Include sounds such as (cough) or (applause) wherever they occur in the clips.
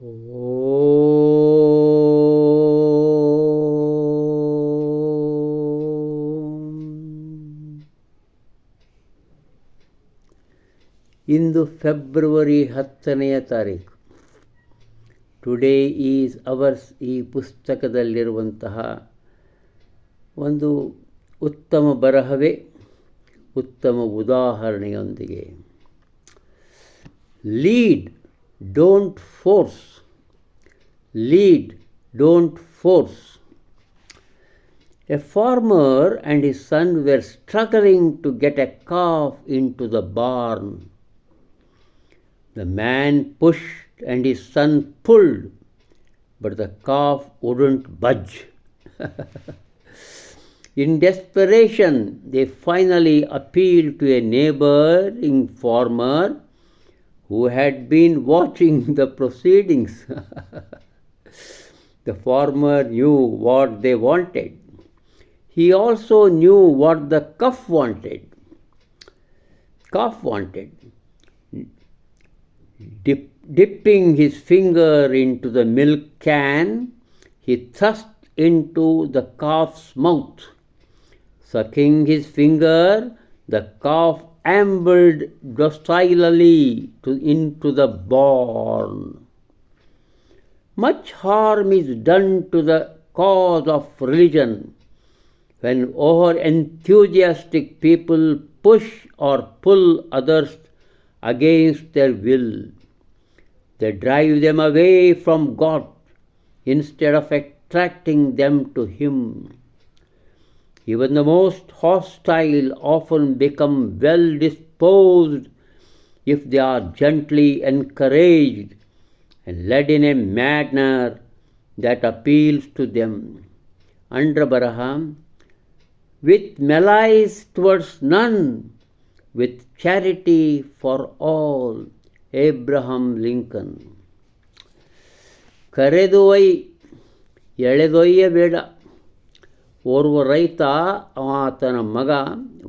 ಇಂದು February ಹತ್ತನೆಯ ತಾರೀಕು. Today is ours ಈ ಪುಸ್ತಕದಲ್ಲಿರುವಂತಹ ಒಂದು ಉತ್ತಮ ಬರಹವೇ, ಉತ್ತಮ ಉದಾಹರಣೆಯೊಂದಿಗೆ. Lead don't force. Lead, don't force. A farmer and his son were struggling to get a calf into the barn. The man pushed and his son pulled, but the calf wouldn't budge. (laughs) In desperation, they finally appealed to a neighboring farmer who had been watching (laughs) the proceedings. (laughs) the farmer knew what they wanted. He also knew what the calf wanted. Calf wanted. Dip, dipping his finger into the milk can, he thrust into the calf's mouth. Sucking his finger, the calf ambled docilely to, into the barn. Much harm is done to the cause of religion when over enthusiastic people push or pull others against their will. They drive them away from God instead of attracting them to Him. Even the most hostile often become well disposed if they are gently encouraged and led in a manner that appeals to them. Under Baraham, with malice towards none, with charity for all. Abraham Lincoln. ಕರೆದೊಯ್ ಎಳೆದೊಯ್ಯಬೇಡ ಓರ್ವ ರೈತ, ಆತನ ಮಗ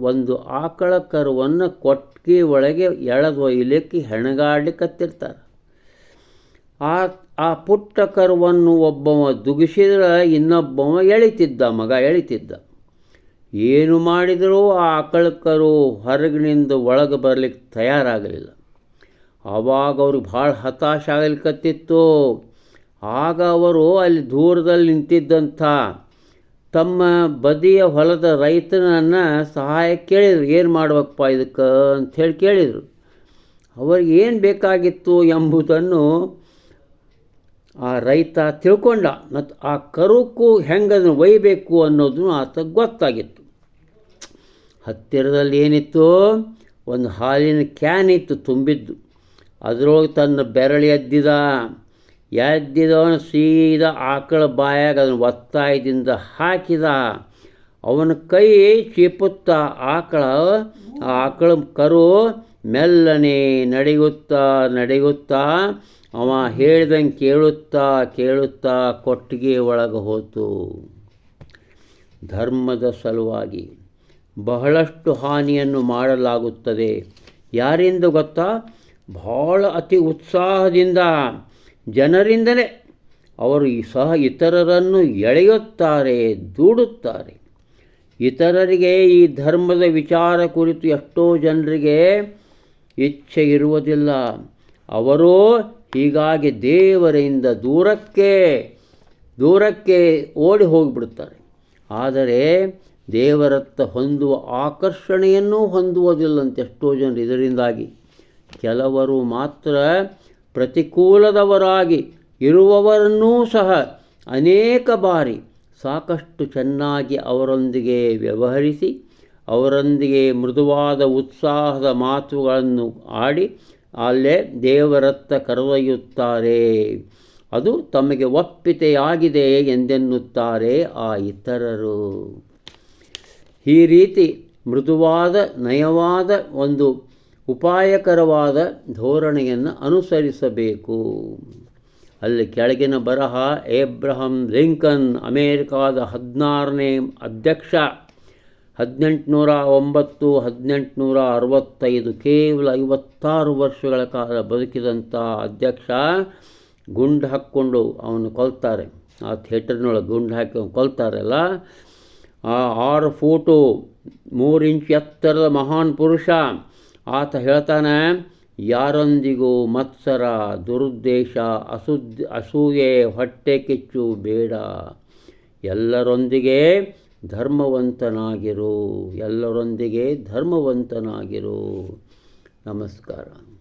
ಒಂದು ಆಕಳ ಕರುವನ್ನು ಕೊಟ್ಟಿಗೆ ಒಳಗೆ ಎಳೆದೊಯ್ಯಲಿಕ್ಕೆ ಹೆಣಗಾಡ್ಲಿಕ್ಕತ್ತಿರ್ತಾರೆ ಆ ಆ ಪುಟ್ಟ ಕರುವನ್ನು ಒಬ್ಬವ ದುಗಿಸಿದ್ರೆ ಇನ್ನೊಬ್ಬವ ಎಳಿತಿದ್ದ, ಮಗ ಎಳಿತಿದ್ದ. ಏನು ಮಾಡಿದರೂ ಆ ಆಕಳ ಕರು ಹೊರಗಿನಿಂದ ಒಳಗೆ ಬರಲಿಕ್ಕೆ ತಯಾರಾಗಲಿಲ್ಲ. ಆವಾಗ ಅವ್ರಿಗೆ ಭಾಳ ಹತಾಶ ಆಗಲಿಕ್ಕತ್ತಿತ್ತು ಆಗ ಅವರು ಅಲ್ಲಿ ದೂರದಲ್ಲಿ ನಿಂತಿದ್ದಂಥ ತಮ್ಮ ಬದಿಯ ಹೊಲದ ರೈತನನ್ನು ಸಹಾಯ ಕೇಳಿದರು. ಏನು ಮಾಡ್ಬೇಕಪ್ಪ ಇದಕ್ಕೆ ಅಂಥೇಳಿ ಕೇಳಿದರು. ಅವ್ರಿಗೆ ಏನು ಬೇಕಾಗಿತ್ತು ಎಂಬುದನ್ನು ಆ ರೈತ ತಿಳ್ಕೊಂಡ. ಮತ್ತು ಆ ಕರುಕು ಹೆಂಗೆ ಅದನ್ನು ಒಯ್ಯಬೇಕು ಅನ್ನೋದನ್ನು ಆತ ಗೊತ್ತಾಗಿತ್ತು. ಹತ್ತಿರದಲ್ಲಿ ಏನಿತ್ತು? ಒಂದು ಹಾಲಿನ ಕ್ಯಾನ್ ಇತ್ತು ತುಂಬಿದ್ದು. ಅದರೊಳಗೆ ತನ್ನ ಬೆರಳು ಎದ್ದಿದ. ಎದ್ದಿದವನು ಸೀದಾ ಆಕಳ ಬಾಯಾಗ ಅದನ್ನು ಒತ್ತಾಯದಿಂದ ಹಾಕಿದ. ಅವನ ಕೈ ಚೀಪುತ್ತ ಆಕಳ ಆಕಳ ಕರು ಮೆಲ್ಲನೆ ನಡೆಯುತ್ತಾ ನಡೆಯುತ್ತಾ, ಅವ ಹೇಳ್ದಂಗೆ ಕೇಳುತ್ತಾ ಕೇಳುತ್ತಾ ಕೊಟ್ಟಿಗೆ ಒಳಗೆ ಹೋತು. ಧರ್ಮದ ಸಲುವಾಗಿ ಬಹಳಷ್ಟು ಹಾನಿಯನ್ನು ಮಾಡಲಾಗುತ್ತದೆ. ಯಾರಿಂದ ಗೊತ್ತಾ? ಬಹಳ ಅತಿ ಉತ್ಸಾಹದಿಂದ ಜನರಿಂದಲೇ ಅವರು ಸಹ ಇತರರನ್ನು ಎಳೆಯುತ್ತಾರೆ, ದೂಡುತ್ತಾರೆ. ಇತರರಿಗೆ ಈ ಧರ್ಮದ ವಿಚಾರ ಕುರಿತು ಎಷ್ಟೋ ಜನರಿಗೆ ಇಚ್ಛೆ ಇರುವುದಿಲ್ಲ. ಅವರು ಹೀಗಾಗಿ ದೇವರಿಂದ ದೂರಕ್ಕೆ ದೂರಕ್ಕೆ ಓಡಿ ಹೋಗಿಬಿಡುತ್ತಾರೆ. ಆದರೆ ದೇವರತ್ತ ಹೊಂದುವ ಆಕರ್ಷಣೆಯನ್ನು ಹೊಂದುವುದಿಲ್ಲಂತೆ ಎಷ್ಟೋ ಜನರು ಇದರಿಂದಾಗಿ. ಕೆಲವರು ಮಾತ್ರ ಪ್ರತಿಕೂಲದವರಾಗಿ ಇರುವವರನ್ನೂ ಸಹ ಅನೇಕ ಬಾರಿ ಸಾಕಷ್ಟು ಚೆನ್ನಾಗಿ ಅವರೊಂದಿಗೆ ವ್ಯವಹರಿಸಿ, ಅವರೊಂದಿಗೆ ಮೃದುವಾದ ಉತ್ಸಾಹದ ಮಾತುಗಳನ್ನು ಆಡಿ, ಅಲ್ಲೇ ದೇವರತ್ತ ಕರೆದೊಯ್ಯುತ್ತಾರೆ. ಅದು ತಮಗೆ ಒಪ್ಪಿತೆಯಾಗಿದೆ ಎಂದೆನ್ನುತ್ತಾರೆ ಆ ಇತರರು. ಈ ರೀತಿ ಮೃದುವಾದ, ನಯವಾದ ಒಂದು ಉಪಾಯಕರವಾದ ಧೋರಣೆಯನ್ನು ಅನುಸರಿಸಬೇಕು. ಅಲ್ಲಿ ಕೆಳಗಿನ ಬರಹ, ಏಬ್ರಹಂ ಲಿಂಕನ್, ಅಮೇರಿಕಾದ ಹದಿನಾರನೇ ಅಧ್ಯಕ್ಷ ಹದಿನೆಂಟುನೂರ ಒಂಬತ್ತು ಹದಿನೆಂಟುನೂರ ಅರವತ್ತೈದು ಕೇವಲ ಐವತ್ತಾರು ವರ್ಷಗಳ ಕಾಲ ಬದುಕಿದಂಥ ಅಧ್ಯಕ್ಷ ಗುಂಡು ಹಾಕ್ಕೊಂಡು ಅವನು ಕೊಲ್ತಾರೆ. ಆ ಥಿಯೇಟರ್ನೊಳಗೆ ಗುಂಡು ಹಾಕಿ ಅವನು ಕೊಲ್ತಾರಲ್ಲ, ಆ ಆರು ಫೋಟೋ ಮೂರು ಇಂಚ್ ಎತ್ತರದ ಮಹಾನ್ ಪುರುಷ ಆತ ಹೇಳ್ತಾನೆ, ಯಾರೊಂದಿಗೂ ಮತ್ಸರ, ದುರುದ್ದೇಶ ಅಸುದ್ ಅಸೂಯೆ, ಹೊಟ್ಟೆ ಕಿಚ್ಚು ಬೇಡ. ಎಲ್ಲರೊಂದಿಗೆ ಧರ್ಮವಂತನಾಗಿರು. ಎಲ್ಲರೊಂದಿಗೆ ಧರ್ಮವಂತನಾಗಿರು. ನಮಸ್ಕಾರ.